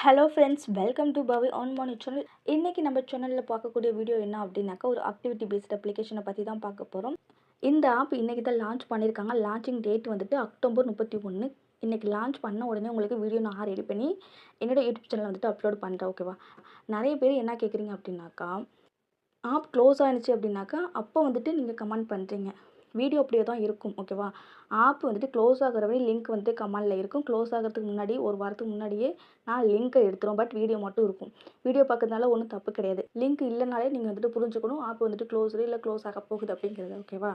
Hello friends welcome to Pavi on morning channel இன்றைக்கி நம்ம சேனலில் பார்க்கக்கூடிய வீடியோ என்ன அப்படின்னாக்கா ஒரு ஆக்டிவிட்டி பேஸ்ட் அப்ளிகேஷனை பற்றி தான் பார்க்க போகிறோம் இந்த ஆப் இன்றைக்கி தான் லான்ச் பண்ணியிருக்காங்க. லான்ச்சிங் டேட் வந்துட்டு அக்டோபர் முப்பத்தி ஒன்று இன்றைக்கி லான்ச் பண்ண உடனே உங்களுக்கு வீடியோ நான் ரெடி பண்ணி என்னோடய யூடியூப் சேனல் வந்துட்டு அப்லோட் பண்ணுறேன் ஓகேவா நிறைய பேர் என்ன கேட்குறீங்க அப்படின்னாக்கா ஆப் க்ளோஸ் ஆகிடுச்சு அப்படின்னாக்கா அப்போ வந்துட்டு நீங்கள் கமெண்ட் பண்ணுறீங்க வீடியோ அப்படியே தான் இருக்கும் ஓகேவா ஆப் வந்துட்டு க்ளோஸ் ஆகிற வரை லிங்க் வந்துட்டு கமெண்டில் இருக்கும். க்ளோஸ் ஆகிறதுக்கு முன்னாடி ஒரு வாரத்துக்கு முன்னாடியே நான் லிங்க்கை எடுத்துரும் பட் வீடியோ மட்டும் இருக்கும். வீடியோ பார்க்கறதுனால ஒன்றும் தப்பு கிடையாது. லிங்க் இல்லைனாலே நீங்கள் வந்துட்டு புரிஞ்சுக்கணும். ஆப் வந்துட்டு க்ளோஸ் இல்லை க்ளோஸ் ஆக போகுது அப்படிங்கிறது ஓகேவா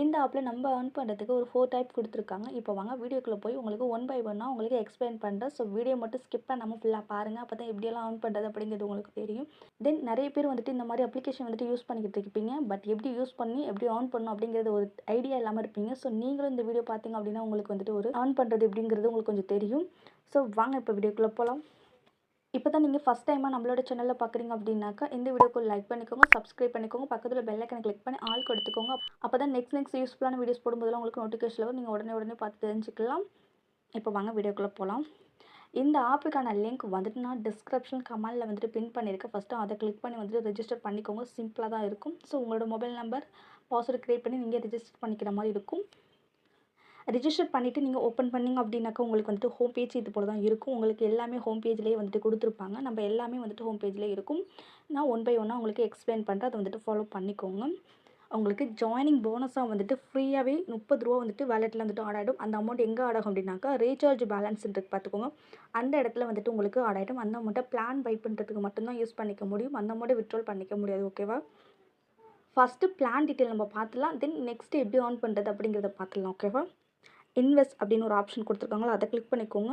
இந்த ஆப்பில் நம்ம ஏர்ன் பண்ணுறதுக்கு ஒரு ஃபோர் டைப் கொடுத்துருக்காங்க. இப்போ வாங்க வீடியோக்குள்ளே போய் உங்களுக்கு ஒன் பை ஒன்னாக உங்களுக்கு எக்ஸ்பிளைன் பண்ணுறேன் ஸோ வீடியோ மட்டும் ஸ்கிப் பண்ணாமல் ஃபுல்லாக பாருங்கள் அப்போ தான் எப்படியெல்லாம் ஏர்ன் பண்ணுறது அப்படிங்கிறது உங்களுக்கு தெரியும். தென் நிறைய பேர் வந்துட்டு இந்த மாதிரி அப்ளிகேஷன் வந்துட்டு யூஸ் பண்ணிக்கிட்டு இருப்பீங்க. பட் எப்படி யூஸ் பண்ணி எப்படி ஆன் பண்ணணும் அப்படிங்கிறது ஒரு ஐடியா இல்லாமல் இருப்பீங்க. ஸோ நீங்களும் இந்த வீடியோ பார்த்தீங்க அப்படின்னா உங்களுக்கு வந்துட்டு ஒரு ஆன் பண்ணுறது எப்படிங்கிறது உங்களுக்கு கொஞ்சம் தெரியும். ஸோ வாங்க இப்போ வீடியோக்குள்ளே போகலாம் இப்போ தான் நீங்கள் ஃபஸ்ட் டைமாக நம்மளோட சேனலில் பார்க்குறீங்க அப்படின்னாக்கா இந்த வீடியோக்கு லைக் பண்ணிக்கோங்க சப்ஸ்கிரைப் பண்ணிக்கோங்க பக்கத்தில் பெல்லைக்கனை கிளிக் பண்ணி ஆல் கொடுத்துக்கோங்க அப்போ தான் நெக்ஸ்ட் நெக்ஸ்ட் யூஸ்ஃபுல்லான வீடியோஸ் போடும்போதெல்லாம் உங்களுக்கு நோட்டிஃபிகேஷன் வரும். நீங்கள் உடனே உடனே பார்த்து தெரிஞ்சுக்கலாம். இப்போ வாங்க வீடியோக்குள்ளே போகலாம் இந்த ஆப்புக்கான லிங்க் வந்துட்டு நான் டிஸ்கிரிப்ஷன் கமெண்டில் வந்துட்டு பின் பண்ணியிருக்கேன். ஃபஸ்ட்டு அதை கிளிக் பண்ணி வந்துட்டு ரெஜிஸ்டர் பண்ணிக்கோங்க. சிம்பிளாக தான் இருக்கும். ஸோ உங்களோட மொபைல் நம்பர் பாஸ்வேர்டு க்ரியேட் பண்ணி நீங்கள் ரெஜிஸ்டர் பண்ணிக்கிற மாதிரி இருக்கும். ரிஜிஸ்டர் பண்ணிவிட்டு நீங்கள் ஓப்பன் பண்ணிங்க அப்படின்னாக்கா உங்களுக்கு வந்துட்டு ஹோம் பேஜ் இது போல் தான் இருக்கும். உங்களுக்கு எல்லாமே ஹோம் பேஜ்லேயே வந்துட்டு கொடுத்துருப்பாங்க. நம்ம எல்லாமே வந்துட்டு ஹோம் பேஜ்லேயே இருக்கும். நான் ஒன் பை ஒன்னாக உங்களுக்கு எக்ஸ்பிளைன் பண்ணுறேன் அதை வந்துட்டு ஃபாலோ பண்ணிக்கோங்க. உங்களுக்கு ஜாயினிங் போனஸாக வந்துட்டு ஃப்ரீயாகவே முப்பது ரூபா வந்துட்டு வேலெட்டில் வந்துட்டு ஆட் ஆகிடும் அந்த அமௌண்ட் எங்கே ஆட் ஆகும் அப்படின்னாக்கா ரீசார்ஜ் பேலன்ஸ் பார்த்துக்கோங்க. அந்த இடத்துல வந்துட்டு உங்களுக்கு ஆட் ஆகிடும் அந்த அமௌண்ட்டை பிளான் பை பண்ணுறதுக்கு மட்டும்தான் யூஸ் பண்ணிக்க முடியும். அந்த அமௌண்ட்டை விட்ரோல் பண்ணிக்க முடியாது ஓகேவா ஃபஸ்ட்டு பிளான் டீட்டெயில் நம்ம பார்த்துலாம் தென் நெக்ஸ்ட்டு எப்படி ஆன் பண்ணுறது அப்படிங்கிறத பார்த்துலாம் ஓகேவா இன்வெஸ்ட் அப்படின்னு ஒரு ஆப்ஷன் கொடுத்துருக்காங்களோ அதை கிளிக் பண்ணிக்கோங்க.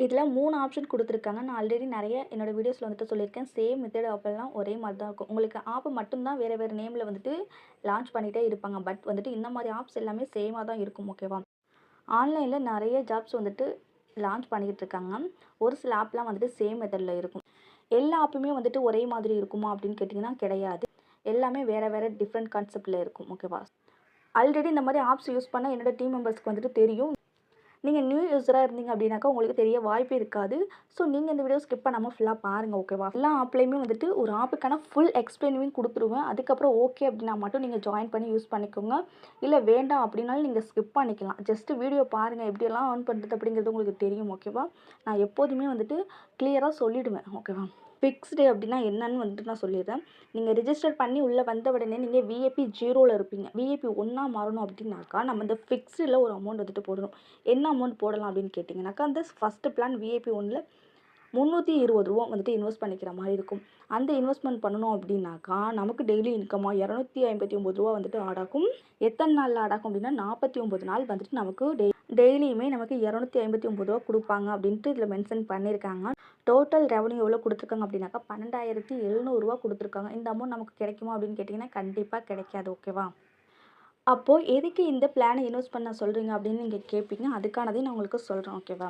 இதில் மூணு ஆப்ஷன் கொடுத்துருக்காங்க. நான் ஆல்ரெடி நிறைய என்னோடய வீடியோஸில் வந்துட்டு சொல்லியிருக்கேன். சேம் மெத்தட் ஆப்பெல்லாம் ஒரே மாதிரி தான் இருக்கும். உங்களுக்கு ஆப் மட்டும்தான் வேறு வேறு நேமில் வந்துட்டு லான்ச் பண்ணிகிட்டே இருப்பாங்க. பட் வந்துட்டு இந்த மாதிரி ஆப்ஸ் எல்லாமே சேமாக தான் இருக்கும் ஓகேவா ஆன்லைனில் நிறைய ஜாப்ஸ் வந்துட்டு லான்ச் பண்ணிக்கிட்டு இருக்காங்க. ஒரு சில ஆப்லாம் வந்துட்டு சேம் மெத்தடில் இருக்கும். எல்லா ஆப்புமே வந்துட்டு ஒரே மாதிரி இருக்குமா அப்படின்னு கேட்டிங்கன்னா கிடையாது. எல்லாமே வேறு வேறு டிஃப்ரெண்ட் கான்செப்டில் இருக்கும் ஓகேவா ஆல்ரெடி இந்த மாதிரி ஆப்ஸ் யூஸ் பண்ணால் என்னோடய டீம் மெம்பர்ஸ்க்கு வந்துட்டு தெரியும். நீங்கள் நியூ யூஸராக இருந்தீங்க அப்படின்னாக்கா உங்களுக்கு தெரிய வாய்ப்பே இருக்காது. ஸோ நீங்கள் இந்த வீடியோ ஸ்கிப் பண்ணாமல் ஃபுல்லாக பாருங்கள் ஓகேவா எல்லா ஆப்லேயுமே வந்துட்டு ஒரு ஆப்புக்கான ஃபுல் எக்ஸ்பிளைனிங் கொடுத்துருவேன். அதுக்கப்புறம் ஓகே அப்படின்னா மட்டும் நீங்கள் ஜாயின் பண்ணி யூஸ் பண்ணிக்கோங்க. இல்லை வேண்டாம் அப்படின்னாலும் நீங்கள் ஸ்கிப் பண்ணிக்கலாம். ஜஸ்ட் வீடியோ பாருங்கள் எப்படியெல்லாம் ஆன் பண்ணுறது அப்படிங்கிறது உங்களுக்கு தெரியும் ஓகேவா நான் எப்போதுமே வந்துட்டு கிளியராக சொல்லிவிடுவேன் ஓகேவா ஃபிக்ஸ்டு அப்படின்னா என்னன்னு வந்துட்டு நான் சொல்லிடுறேன். நீங்கள் ரிஜிஸ்டர் பண்ணி உள்ளே வந்த உடனே நீங்கள் விஏபி ஜீரோவில் இருப்பீங்க. விஏபி ஒன்றா மாறணும் அப்படின்னாக்கா நம்ம இந்த ஃபிக்ஸ்டில் ஒரு அமௌண்ட் வந்துட்டு போடணும். என்ன அமௌண்ட் போடலாம் அப்படின்னு கேட்டிங்கனாக்கா அந்த ஃபஸ்ட்டு பிளான் விஏபி ஒன்றில் முந்நூற்றி இருபது ரூபா வந்துட்டு இன்வெஸ்ட் பண்ணிக்கிற மாதிரி இருக்கும். அந்த இன்வெஸ்ட்மெண்ட் பண்ணணும் அப்படின்னாக்கா நமக்கு டெய்லி இன்கமாக இரநூத்தி ஐம்பத்தி ஒம்பது ரூபா வந்துட்டு ஆடாகும் எத்தனை நாளில் ஆடாகும் அப்படின்னா நாற்பத்தி ஒம்பது நாள் வந்துட்டு நமக்கு டெய் டெய்லியுமே நமக்கு இரநூத்தி ஐம்பத்தி ஒம்பது ரூபா கொடுப்பாங்க அப்படின்ட்டு இதில் மென்ஷன் பண்ணியிருக்காங்க. டோட்டல் ரெவன்யூ எவ்வளோ கொடுத்துருக்காங்க அப்படின்னாக்கா பன்னெண்டாயிரத்தி எழுநூறுவா கொடுத்துருக்காங்க. இந்த அமௌண்ட் நமக்கு கிடைக்குமா அப்படின்னு கேட்டிங்கன்னா கண்டிப்பாக கிடைக்காது ஓகேவா அப்போது எதுக்கு இந்த பிளானை இன்வெஸ்ட் பண்ண சொல்கிறீங்க அப்படின்னு நீங்கள் கேட்பீங்க அதுக்கானதையும் நான் உங்களுக்கு சொல்கிறேன் ஓகேவா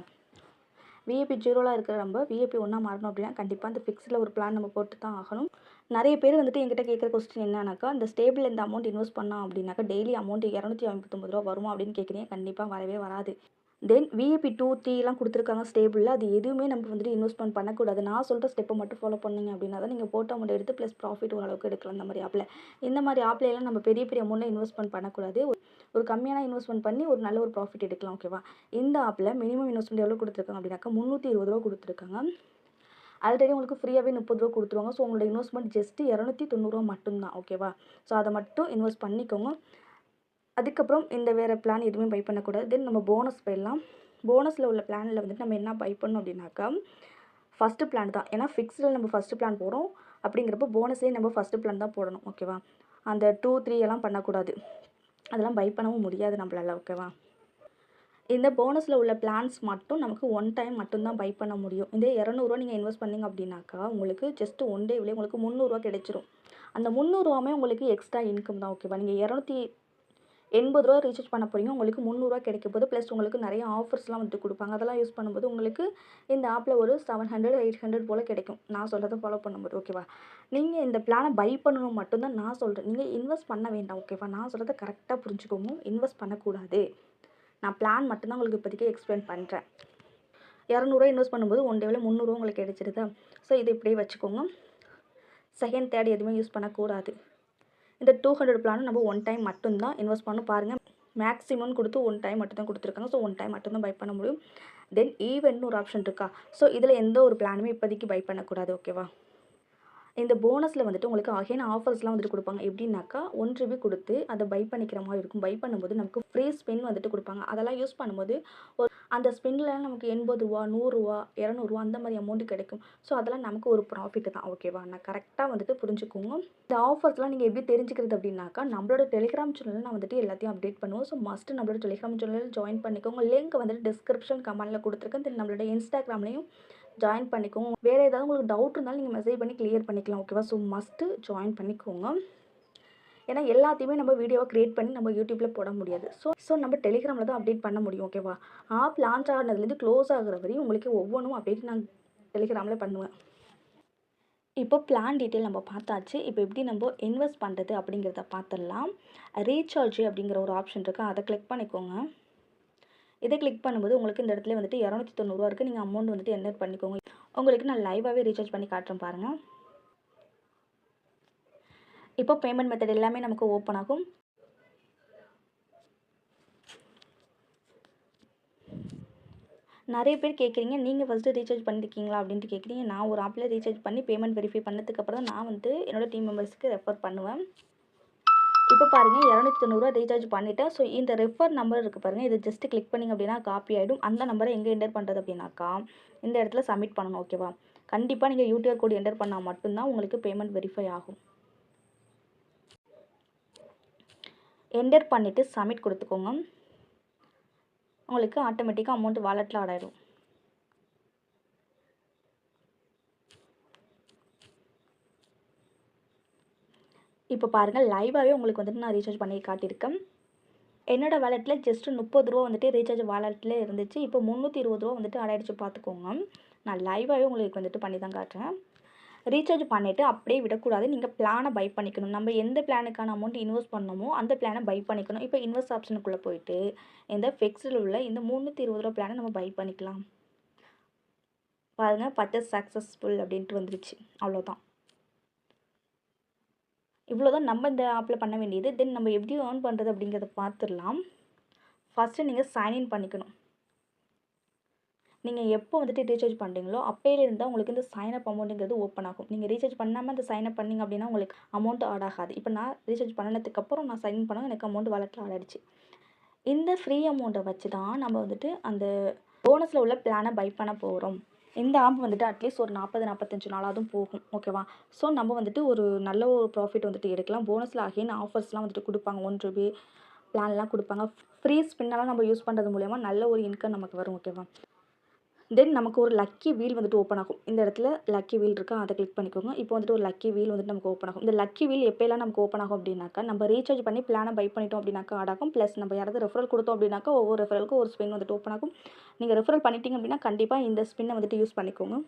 விஏபி ஜீரோவில் இருக்கிற நம்ம விஏபி ஒன்றா மாறணும் அப்படின்னா கண்டிப்பாக அந்த ஃபிக்ஸில் ஒரு பிளான் நம்ம போட்டு தான் ஆகணும். நிறைய பேர் வந்துட்டு எங்கிட்ட கேட்குற கொஸ்டின் என்னன்னாக்கா இந்த ஸ்டேபிள் இந்த அமௌண்ட் இன்வெஸ்ட் பண்ணோம் அப்படின்னாக்கா டெய்லி அமௌண்ட் இரநூத்தி ஐம்பத்தொம்பது ரூபா வருமா அப்படின்னு கேட்குறீங்க. கண்டிப்பாக வரவே வராது. தென் விஇபி டூ த்ரீலாம் கொடுத்துருக்காங்க ஸ்டேபிளில் அது எதுவுமே நம்ம வந்துட்டு இன்வெஸ்ட்மெண்ட் பண்ணக்கூடாது. நான் சொல்கிற ஸ்டெப்பை மட்டும் ஃபாலோ பண்ணீங்க அப்படின்னா தான் நீங்கள் போட்ட அமௌண்ட் எடுத்து ப்ளஸ் ப்ராஃபிட் ஓரளவுக்கு எடுக்கலாம் இந்த மாதிரி ஆப்பில் இந்த மாதிரி ஆப்லையெல்லாம் நம்ம பெரிய பெரிய அமௌண்ட்டில் இன்வெஸ்ட்மெண்ட் பண்ணக்கூடாது. ஒரு கம்மியான இன்வெஸ்ட்மெண்ட் பண்ணி ஒரு நல்ல ஒரு ப்ராஃபிட் எடுக்கலாம் ஓகேவா இந்த ஆப்பில் மினிமம் இன்வெஸ்ட்மெண்ட் எவ்வளோ கொடுத்துருக்காங்க அப்படின்னாக்கா முந்நூற்றி இருபது ரூபா கொடுத்துருக்காங்க. ஆல்ரெடி உங்களுக்கு ஃப்ரீயாகவே முப்பது ரூபா கொடுத்துருவாங்க. ஸோ உங்களோட இன்வெஸ்ட்மெண்ட் ஜஸ்ட்டு இரநூத்தி தொண்ணூறுரூவா மட்டும்தான் ஓகேவா ஸோ அதை மட்டும் இன்வெஸ்ட் பண்ணிக்கோங்க. அதுக்கப்புறம் இந்த வேறு பிளான் எதுவுமே பை பண்ணக்கூடாது. தென் நம்ம போனஸ் போயிடலாம். போனஸில் உள்ள பிளானில் வந்துட்டு நம்ம என்ன பை பண்ணோம் அப்படின்னாக்கா ஃபஸ்ட்டு பிளான் தான். ஏன்னா ஃபிக்ஸ்டில் நம்ம ஃபஸ்ட்டு பிளான் போகிறோம் அப்படிங்கிறப்போ போனஸே நம்ம ஃபஸ்ட்டு பிளான் தான் போடணும். ஓகேவா அந்த டூ த்ரீ எல்லாம் பண்ணக்கூடாது. அதெல்லாம் பை பண்ணவும் முடியாது நம்மளால. ஓகேவா இந்த போனஸில் உள்ள பிளான்ஸ் மட்டும் நமக்கு ஒன் டைம் மட்டும்தான் பை பண்ண முடியும். இந்த இரநூறுவா நீங்கள் இன்வெஸ்ட் பண்ணிங்க அப்படின்னாக்கா உங்களுக்கு ஜஸ்ட் ஒன் டேவிலே உங்களுக்கு முந்நூறுரூவா கிடைச்சிரும். அந்த முந்நூறுவாமே உங்களுக்கு எக்ஸ்ட்ரா இன்கம் தான். ஓகேவா நீங்கள் இரநூத்தி எண்பது ரூபா ரீசார்ஜ் பண்ண போகிறீங்க உங்களுக்கு முந்நூறுரூவா கிடைக்க போது ப்ளஸ் உங்களுக்கு நிறைய ஆஃபர்ஸ்லாம் வந்துட்டு கொடுப்பாங்க. அதெல்லாம் யூஸ் பண்ணும்போது உங்களுக்கு இந்த ஆப்பில் ஒரு செவன் ஹண்ட்ரட் எயிட் ஹண்ட்ரட் போல் கிடைக்கும். நான் சொல்கிறத ஃபாலோ பண்ணும்போது ஓகேவா நீங்கள் இந்த பிளானை பை பண்ணணும் மட்டும்தான் நான் சொல்கிறேன் நீங்கள் இன்வெஸ்ட் பண்ண வேண்டாம் ஓகேவா நான் சொல்கிறத கரெக்டாக புரிஞ்சுக்கோங்க. இன்வெஸ்ட் பண்ணக்கூடாது. நான் பிளான் மட்டும்தான் உங்களுக்கு இப்போதைக்கு எக்ஸ்பிளைன் பண்ணுறேன் இரநூறுவா இன்வெஸ்ட் பண்ணும்போது ஒன் டேவில் முந்நூறுவா உங்களுக்கு கிடைச்சிருதா? ஸோ இதை இப்படியே வச்சுக்கோங்க. செகண்ட் தேர்ட் எதுவுமே யூஸ் பண்ணக்கூடாது. இந்த டூ ஹண்ட்ரட் பிளான் நம்ம ஒன் டைம் மட்டும்தான் இன்வெஸ்ட் பண்ண பாருங்கள் மேக்ஸிமம் கொடுத்து ஒன் டைம் மட்டும் தான் கொடுத்துருக்காங்க. ஸோ ஒன் டைம் மட்டும்தான் பை பண்ண முடியும். தென் ஈவெண்ட்னு ஒரு ஆப்ஷன் இருக்கா? ஸோ இதில் எந்த ஒரு பிளானுமே இப்போதைக்கு பை பண்ணக்கூடாது ஓகேவா இந்த போனஸில் வந்துட்டு உங்களுக்கு அகைன் ஆஃபர்ஸ்லாம் வந்துட்டு கொடுப்பாங்க. எப்படின்னாக்கா ஒன் ரிபி கொடுத்து அதை பை பண்ணிக்கிற மாதிரி இருக்கும். பை பண்ணும்போது நமக்கு ஃப்ரீ ஸ்பின் வந்துட்டு கொடுப்பாங்க. அதெல்லாம் யூஸ் பண்ணும்போது ஒரு அந்த ஸ்பின்னில் நமக்கு எண்பது ரூபா நூறுரூவா இரநூறுவா அந்த மாதிரி அமௌண்ட் கிடைக்கும். ஸோ அதெல்லாம் நமக்கு ஒரு ப்ராஃபிட் தான். ஓகேவா நான் கரெக்டாக வந்துட்டு புரிஞ்சுக்கோங்க. இந்த ஆஃபர்ஸ்லாம் நீங்கள் எப்படி தெரிஞ்சுக்கிறது அப்படின்னாக்கா நம்மளோட டெலிகிராம் சேனலில் நான் வந்துட்டு எல்லாத்தையும் அப்டேட் பண்ணுவோம் ஸோ மஸ்ட்டு நம்மளோட டெலிகிராம் சேனலில் ஜாயின் பண்ணிக்கோங்க. லிங்க் வந்துட்டு டிஸ்கிரிப்ஷன் கமெண்டில் கொடுத்துருக்கேன். தென் நம்மளோட இன்ஸ்டாகிராம்லேயும் ஜாயின் பண்ணிக்கோங்க. வேறு ஏதாவது உங்களுக்கு டவுட் இருந்தாலும் நீங்கள் மெசேஜ் பண்ணி கிளியர் பண்ணிக்கலாம் ஓகேவா ஸோ மஸ்ட்டு ஜாயின் பண்ணிக்கோங்க. ஏன்னா எல்லாத்தையுமே நம்ம வீடியோவை க்ரியேட் பண்ணி நம்ம யூடியூப்பில் போட முடியாது. ஸோ ஸோ நம்ம டெலிகிராமில் தான் அப்டேட் பண்ண முடியும் ஓகேவா ஆப் லான்ச் ஆகினதுலேருந்து க்ளோஸ் ஆகுற வரையும் உங்களுக்கு ஒவ்வொன்றும் அப்டேட் நான் டெலிகிராமில் பண்ணுவேன். இப்போ பிளான் டீட்டெயில் நம்ம பார்த்தாச்சு. இப்போ எப்படி நம்ம இன்வெஸ்ட் பண்ணுறது அப்படிங்கிறத பார்த்துடலாம். ரீசார்ஜ் அப்படிங்கிற ஒரு ஆப்ஷன் இருக்குது அதை கிளிக் பண்ணிக்கோங்க. இதை கிளிக் பண்ணும்போது உங்களுக்கு இந்த இடத்துல வந்துட்டு இரநூத்தி தொண்ணூறுவா இருக்குது நீங்கள் அமௌண்ட் வந்துட்டு என்டர் பண்ணிக்கோங்க. உங்களுக்கு நான் லைவாகவே ரீசார்ஜ் பண்ணி காட்டுறேன் பாருங்கள் இப்போ பேமெண்ட் மெத்தட் எல்லாமே நமக்கு ஓப்பன் ஆகும். நிறைய பேர் கேட்குறீங்க நீங்கள் ஃபஸ்ட்டு ரீசார்ஜ் பண்ணியிருக்கீங்களா அப்படின்ட்டு கேட்குறீங்க நான் ஒரு ஆப்பில் ரீசார்ஜ் பண்ணி பேமெண்ட் வெரிஃபை பண்ணதுக்கப்புறம் தான் நான் வந்து என்னோடய டீம் மெம்பர்ஸ்க்கு ரெஃபர் பண்ணுவேன். இப்போ பாருங்கள் இரநூத்தி தொண்ணூறுரூவா ரீசார்ஜ் பண்ணிவிட்டேன் ஸோ இந்த ரெஃபர் நம்பர் இருக்குது பாருங்கள் இதை ஜஸ்ட் கிளிக் பண்ணிங்க அப்படின்னா காப்பி ஆகிடும் அந்த நம்பரை எங்கே என்டர் பண்ணுறது அப்படின்னாக்கா இந்த இடத்துல சப்மிட் பண்ணணும் ஓகேவா கண்டிப்பாக நீங்கள் யூடிஆர் கோடி என்டர் பண்ணால் மட்டும்தான் உங்களுக்கு பேமெண்ட் வெரிஃபை ஆகும். என்டர் பண்ணிவிட்டு சப்மிட் கொடுத்துக்கோங்க. உங்களுக்கு ஆட்டோமேட்டிக்காக அமௌண்ட் வாலெட்டில் ஆட் ஆகிடும் இப்போ பாருங்கள் லைவாகவே உங்களுக்கு வந்துட்டு நான் ரீசார்ஜ் பண்ணி காட்டியிருக்கேன். என்னோடய வாலெட்டில் ஜஸ்ட்டு முப்பது ரூபா வந்துட்டு ரீசார்ஜ் வாலெட்டில் இருந்துச்சு. இப்போ முந்நூற்றி இருபது ரூபா வந்துட்டு ஆடாயிடுச்சு பார்த்துக்கோங்க. நான் லைவாகவே உங்களுக்கு வந்துட்டு பண்ணி தான் காட்டுறேன். ரீசார்ஜ் பண்ணிவிட்டு அப்படியே விடக்கூடாது. நீங்கள் பிளானை பை பண்ணிக்கணும். நம்ம எந்த பிளானுக்கான அமௌண்ட் இன்வெஸ்ட் பண்ணணுமோ அந்த பிளானை பை பண்ணிக்கணும். இப்போ இன்வெஸ்ட் ஆப்ஷனுக்குள்ளே போயிட்டு இந்த ஃபிக்ஸ்டில் உள்ள இந்த முந்நூற்றி இருபது ரூபா பிளானை நம்ம பை பண்ணிக்கலாம். பாருங்கள் பர்ச்சேஸ் சக்ஸஸ்ஃபுல் அப்படின்ட்டு வந்துருச்சு. அவ்வளோதான் இவ்வளோ தான் நம்ம இந்த ஆப்பில் பண்ண வேண்டியது. தென் நம்ம எப்படி ஏர்ன் பண்ணுறது அப்படிங்கிறத பார்த்துடலாம். ஃபஸ்ட்டு நீங்கள் சைன்இன் பண்ணிக்கணும். நீங்கள் எப்போ வந்துட்டு ரீசார்ஜ் பண்ணுறீங்களோ அப்போயிலேருந்து உங்களுக்கு இந்த சைன் அப் அமௌண்ட்டுங்கிறது ஓப்பன் ஆகும். நீங்கள் ரீசார்ஜ் பண்ணாமல் அந்த சைன் அப் பண்ணிங்க அப்படின்னா உங்களுக்கு அமௌண்ட் ஆட் ஆகாது. இப்போ நான் ரீசார்ஜ் பண்ணதுக்கப்புறம் நான் சைன் பண்ண எனக்கு அமௌண்ட் வாலெட்டில் ஆட் ஆகிடுச்சு இந்த ஃப்ரீ அமௌண்ட்டை வச்சு தான் நம்ம வந்துட்டு அந்த போனஸில் உள்ள பிளானை பை பண்ண போகிறோம் இந்த ஆம்பு வந்துட்டு அட்லீஸ்ட் ஒரு நாற்பது நாற்பத்தஞ்சு நாளாவதும் போகும் ஓகேவா ஸோ நம்ம வந்துட்டு ஒரு நல்ல ஒரு ப்ராஃபிட் வந்துட்டு எடுக்கலாம். போனஸில் அகைன் ஆஃபர்ஸ்லாம் வந்துட்டு கொடுப்பாங்க. ஒன் ருபி பிளான்லாம் கொடுப்பாங்க. ஃப்ரீ ஸ்பின்னெல்லாம் நம்ம யூஸ் பண்ணுறது மூலயமா நல்ல ஒரு இன்கம் நமக்கு வரும் ஓகேவா தென் நமக்கு ஒரு லக்கி வீல் வந்துட்டு ஓப்பன் ஆகும். இந்த இடத்துல லக்கி வீல் இருக்கா அதை கிளிக் பண்ணிக்கோங்க. இப்போ வந்துட்டு ஒரு லக்கி வீல் வந்துட்டு நமக்கு ஓப்பன் ஆகும். இந்த லக்கி வீல் எப்போயெல்லாம் நமக்கு ஓப்பன் ஆகும் அப்படின்னாக்கா நம்ம ரீசார்ஜ் பண்ணி பிளானை பை பண்ணிட்டோம் அப்படின்னாக்கா ஆடாகும் ப்ளஸ் நம்ம யாராவது ரெஃபரல் கொடுத்தோம் அப்படின்னாக்கா ஒவ்வொரு ரெஃபரலுக்கும் ஒரு ஸ்பின் வந்துட்டு ஓப்பன் ஆகும். நீங்கள் ரெஃபரல் பண்ணிட்டீங்க அப்படின்னா கண்டிப்பாக இந்த ஸ்பின்னை வந்துட்டு யூஸ் பண்ணிக்கோங்க.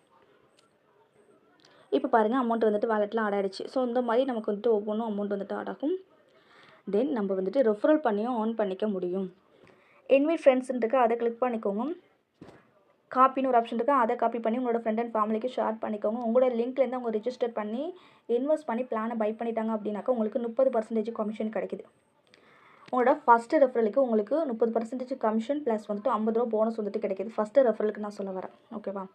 இப்போ பாருங்கள் அமௌண்ட் வந்துட்டு வாலெட்டில் ஆட் ஆகிடுச்சு ஸோ இந்த மாதிரி நமக்கு வந்துட்டு ஒவ்வொன்றும் அமௌண்ட் வந்துட்டு ஆட் ஆகும். தென் நம்ம வந்துட்டு ரெஃபரல் பண்ணியும் ஆன் பண்ணிக்க முடியும். இன்வைட் ஃப்ரெண்ட்ஸுன்ட்டுக்கு அதை கிளிக் பண்ணிக்கோங்க. காப்பின்னு ஒரு ஆப்ஷன் இருக்குது அதை காப்பி பண்ணி உங்களோட ஃப்ரெண்ட் அண்ட் ஃபேமிலிக்கு ஷேர் பண்ணிக்கோங்க. உங்களோட லிங்க்லேருந்து அவங்க ரிஜிஸ்டர் பண்ணி இன்வெஸ்ட் பண்ணி பிளானை பை பண்ணிட்டாங்க அப்படின்னாக்கா உங்களுக்கு முப்பது பர்சன்டேஜ் கமிஷன் கிடைக்குது. உங்களோட ஃபஸ்ட்டு ரெஃபரலுக்கு உங்களுக்கு முப்பது பர்சன்டேஜ் கமிஷன் ப்ளஸ் வந்துட்டு ஐம்பது ரூபா போனஸ் வந்துட்டு கிடைக்கிது. ஃபஸ்ட்டு ரெஃபரலுக்கு நான் சொல்ல வரேன். ஓகேவா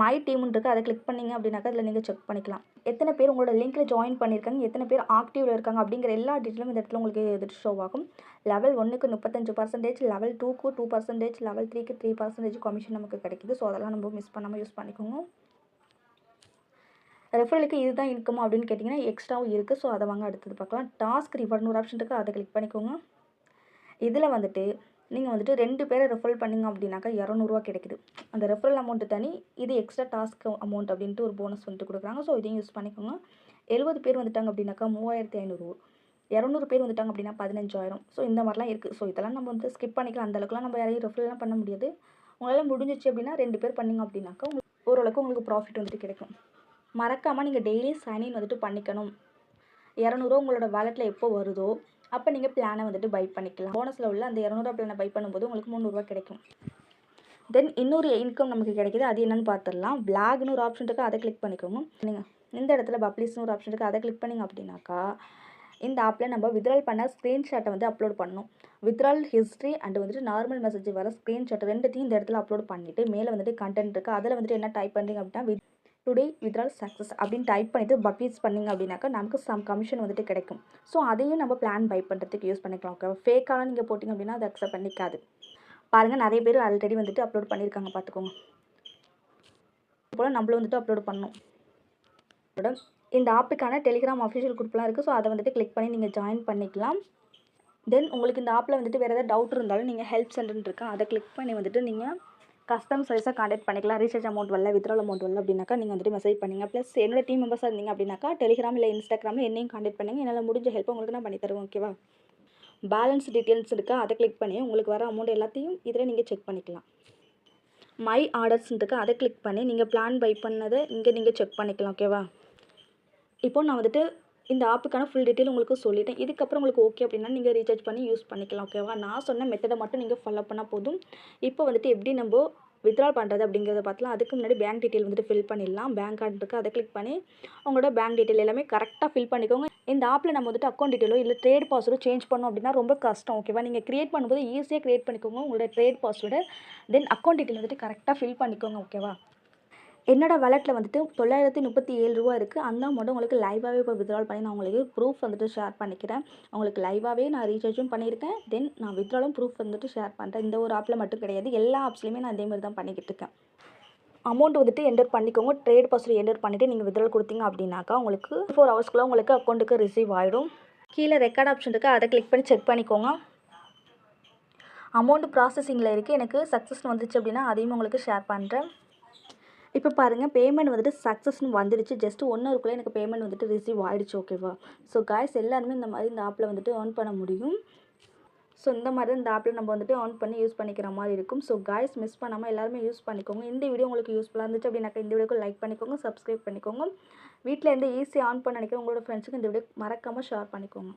மை டீம்னு இருக்குது அதை கிளிக் பண்ணிங்க அப்படின்னாக்கா அதில் நீங்கள் செக் பண்ணிக்கலாம். எத்தனை பேர் உங்களோட லிங்க்கில் ஜாயின் பண்ணியிருக்காங்க எத்தனை பேர் ஆக்டிவில் இருக்காங்க அப்படிங்கிற எல்லா டீட்டெயிலும் இந்த இடத்துல உங்களுக்கு எதிர்த்து ஷோ ஆகும். லெவல் ஒன்றுக்கு முப்பத்தஞ்சு பர்சன்டேஜ் லெவல் டூக்கு டூ பர்சன்டேஜ் லெவல் த்ரீக்கு த்ரீ பர்சன்டேஜ் கமிஷன் நமக்கு கிடைக்குது. ஸோ அதெல்லாம் நம்ம மிஸ் பண்ணாமல் யூஸ் பண்ணிக்கோங்க. ரெஃபரலுக்கு இதுதான் இன்கம் அப்படின்னு கேட்டிங்கன்னா எக்ஸ்ட்ராவும் இருக்குது ஸோ அதை வாங்க அடுத்தது பார்க்கலாம். டாஸ்க் ரிவார்ட்னு ஒரு ஆப்ஷன் இருக்குது அதை கிளிக் பண்ணிக்கோங்க. இதில் வந்துட்டு நீங்கள் வந்துட்டு ரெண்டு பேரை ரெஃபரல் பண்ணிங்க அப்படின்னாக்கா இரநூறுவா கிடைக்குது. அந்த ரெஃபரல் அமௌண்ட்டு தனி இது எக்ஸ்ட்ரா டாஸ்க் அமௌண்ட் அப்படின்ட்டு ஒரு போனஸ் வந்துட்டு கொடுக்குறாங்க. ஸோ இதையும் யூஸ் பண்ணிக்கோங்க. எழுபது பேர் வந்துட்டாங்க அப்படின்னாக்கா மூவாயிரத்தி ஐநூறு. இரநூறு பேர் வந்துட்டாங்க அப்படின்னா பதினஞ்சாயிரம். ஸோ இந்த மாதிரிலாம் இருக்குது ஸோ இதெல்லாம் நம்ம வந்து ஸ்கிப் பண்ணிக்கலாம். அந்த அளவுக்குலாம் நம்ம யாரையும் ரெஃபரல்லாம் பண்ண முடியாது. உங்களால் முடிஞ்சிச்சு அப்படின்னா ரெண்டு பேர் பண்ணிங்க அப்படின்னாக்கா உங்களுக்கு ஓரளவுக்கு உங்களுக்கு ப்ராஃபிட் வந்துட்டு கிடைக்கும். மறக்காமல் நீங்கள் டெய்லி சைனின் வந்துட்டு பண்ணிக்கணும். இரநூறுவா உங்களோட வேலெட்டில் எப்போ வருதோ அப்போ நீங்கள் பிளானை வந்துட்டு பை பண்ணிக்கலாம். போனஸில் உள்ள அந்த இரநூறுவா பிளானை பை பண்ணும்போது உங்களுக்கு முந்நூறுரூவா கிடைக்கும். தென் இன்னொரு இன்கம் நமக்கு கிடைக்கிது. அது என்னென்னு பார்த்துடலாம். பிளாக்னு ஒரு ஆப்ஷன் இருக்குது அதை கிளிக் பண்ணிக்கோங்க. நீங்கள் இந்த இடத்துல பப்ளிஸ்னு ஒரு ஆப்ஷன் இருக்குது அதை கிளிக் பண்ணிங்க அப்படின்னாக்கா இந்த ஆப்பில் நம்ம வித்ரால் பண்ண ஸ்க்ரீன்ஷாட்டை வந்து அப்லோட் பண்ணணும். வித்ரால் ஹிஸ்ட்ரி அண்ட் வந்துட்டு நார்மல் மெசேஜ் வர ஸ்க்ரீன்ஷாட் ரெண்டுத்தையும் இந்த இடத்துல அப்லோட் பண்ணிவிட்டு மேலே வந்துட்டு கண்டென்ட் இருக்குது அதில் வந்துட்டு என்ன டைப் பண்ணுறீங்க அப்படின்னா வித் டுடே வித்ரால் சக்ஸஸ் அப்படின்னு டைப் பண்ணிவிட்டு பப்ளிஷ் பண்ணிங்க அப்படின்னாக்கா நமக்கு சம் கமிஷன் வந்துட்டு கிடைக்கும். ஸோ அதையும் நம்ம பிளான் பை பண்ணுறதுக்கு யூஸ் பண்ணிக்கலாம் ஓகே ஃபேக்கான நீங்கள் போட்டிங்க அப்படின்னா அதை அக்செப்ட் பண்ணிக்காது. பாருங்கள் நிறைய பேர் ஆல்ரெடி வந்துட்டு அப்லோட் பண்ணியிருக்காங்க பார்த்துக்கோங்க. போல் நம்மளும் வந்துட்டு அப்லோட் பண்ணோம் இந்த ஆப்புக்கான டெலிகிராம் அஃபிஷியல் குரூப்லாம் இருக்குது ஸோ அதை வந்துட்டு கிளிக் பண்ணி நீங்கள் ஜாயின் பண்ணிக்கலாம். தென் உங்களுக்கு இந்த ஆப்பில் வந்துட்டு வேறு ஏதாவது டவுட் இருந்தாலும் நீங்கள் ஹெல்ப் சென்டர்னு இருக்கா. அதை கிளிக் பண்ணி வந்துட்டு நீங்கள் கஸ்டம் சர்வீஸாக காண்டாக்ட் பண்ணிக்கலாம். ரீசார்ஜ் அமௌண்ட் வரல வித்ரால் அமௌண்ட் வரல அப்படின்னாக்கா நீங்கள் வந்துட்டு மெசேஜ் பண்ணுங்கள் ப்ளஸ் என்னோட டீம் மெம்பர்ஸாக இருந்தீங்க அப்படின்னாக்கா டெலிகிராம் இல்லை இன்ஸ்டாகிராமில் என்னையும் காண்டாக்ட் பண்ணுங்கள் என்னால் முடிஞ்ச ஹெல்ப் உங்களுக்கு நான் பண்ணி தருவேன் ஓகேவா பேலன்ஸ் டீட்டெயில்ஸ் இருக்கா அதை கிளிக் பண்ணி உங்களுக்கு வர அமௌண்ட் எல்லாத்தையும் இதில் நீங்கள் செக் பண்ணிக்கலாம். மை ஆர்டர்ஸ் அதை கிளிக் பண்ணி நீங்கள் பிளான் பை பண்ணதை இங்கே நீங்கள் செக் பண்ணிக்கலாம் ஓகேவா இப்போ நான் வந்துட்டு இந்த ஆப்புக்கான ஃபுல் டீட்டெயில் உங்களுக்கு சொல்லிட்டேன். இதுக்கப்புறம் உங்களுக்கு ஓகே அப்படின்னா நீங்கள் ரீசார்ஜ் பண்ணி யூஸ் பண்ணிக்கலாம் ஓகேவா நான் சொன்ன மெத்தடை மட்டும் நீங்கள் ஃபாலோ பண்ணால் போதும். இப்போ வந்துட்டு எப்படி நம்ம வித்ட்ரால் பண்ணுறது அப்படிங்கிறத பார்க்கலாம் அதுக்கு முன்னாடி பேங்க் டீட்டெயில் வந்துட்டு ஃபில் பண்ணிடலாம். பேங்க் கார்டு இருக்குது அதை கிளிக் பண்ணி உங்களோட பேங்க் டீட்டெயில் எல்லாமே கரெக்டாக ஃபில் பண்ணிக்கோங்க. இந்த ஆப்பில் நம்ம வந்துட்டு அக்கௌண்ட் டீட்டெயிலோ இல்லை ட்ரேட் பாஸ்வேர்டோ சேஞ்ச் பண்ணோம் அப்படின்னா ரொம்ப கஷ்டம் ஓகேவா நீங்கள் க்ரியேட் பண்ணும்போது ஈஸியாக க்ரியேட் பண்ணிக்கோங்க உங்களோட trade password then account detail வந்துட்டு கரெக்டாக ஃபில் பண்ணிக்கோங்க ஓகேவா என்னோட வாலெட்டில் வந்துட்டு தொள்ளாயிரத்தி முப்பத்தி ஏழு ரூபா இருக்குது அந்த அமௌண்ட் உங்களுக்கு லைவாகவே இப்போ வித்ட்ரால் பண்ணி நான் உங்களுக்கு ப்ரூஃப் வந்துட்டு ஷேர் பண்ணிக்கிறேன். உங்களுக்கு லைவாகவே நான் ரீசார்ஜும் பண்ணியிருக்கேன். தென் நான் வித்ட்ராலும் ப்ரூஃப் வந்துட்டு ஷேர் பண்ணுறேன் இந்த ஒரு ஆப்பில் மட்டும் கிடையாது. எல்லா ஆப்ஸ்லையுமே நான் இதே மாதிரி தான் பண்ணிக்கிட்டு இருக்கேன். அமௌண்ட் வந்துட்டு என்டர் பண்ணிக்கோங்க. ட்ரேட் பாஸ்வேர்டு என்டர் பண்ணிவிட்டு நீங்கள் வித்ட்ரால் கொடுத்தீங்க அப்படின்னாக்கா உங்களுக்கு ஃபோர் ஹவர்ஸ்க்குள்ளே உங்களுக்கு அக்கௌண்ட்டுக்கு ரிசீவ் ஆகிடும் கீழே ரெக்கார்ட் ஆப்ஷன் இருக்குது அதை கிளிக் பண்ணி செக் பண்ணிக்கோங்க. அமௌண்ட் ப்ராசஸிங்கில் இருக்குது எனக்கு சக்ஸஸ் வந்துச்சு அப்படின்னா அதையும் உங்களுக்கு ஷேர் பண்ணுறேன் இப்போ பாருங்கள் பேமெண்ட் வந்துட்டு சக்ஸஸ்னு வந்துடுச்சு. ஜஸ்ட் ஒன் ஹவருக்குள்ளே எனக்கு பேமெண்ட் வந்துட்டு ரிசீவ் ஆகிடுச்சு ஓகேவா ஸோ காய்ஸ் எல்லாருமே இந்த மாதிரி இந்த ஆப்பில் வந்துட்டு ஏர்ன் பண்ண முடியும். ஸோ இந்த மாதிரி தான் இந்த ஆப்பில் நம்ம வந்துட்டு ஆன் பண்ணி யூஸ் பண்ணிக்கிற மாதிரி இருக்கும். ஸோ காய்ஸ் மிஸ் பண்ணாமல் எல்லாருமே யூஸ் பண்ணிக்கோங்க. இந்த வீடியோ உங்களுக்கு யூஸ்ஃபுல்லாக இருந்துச்சு அப்படின்னாக்கா இந்த வீடியோக்கு லைக் பண்ணிக்கோங்க சப்ஸ்கிரைப் பண்ணிக்கோங்க. வீட்டில் இருந்து ஈஸியாக ஆன் பண்ண நினைக்கிறேன் உங்களோட ஃப்ரெண்ட்ஸுக்கு இந்த வீடியோ மறக்காமல் ஷேர் பண்ணிக்கோங்க.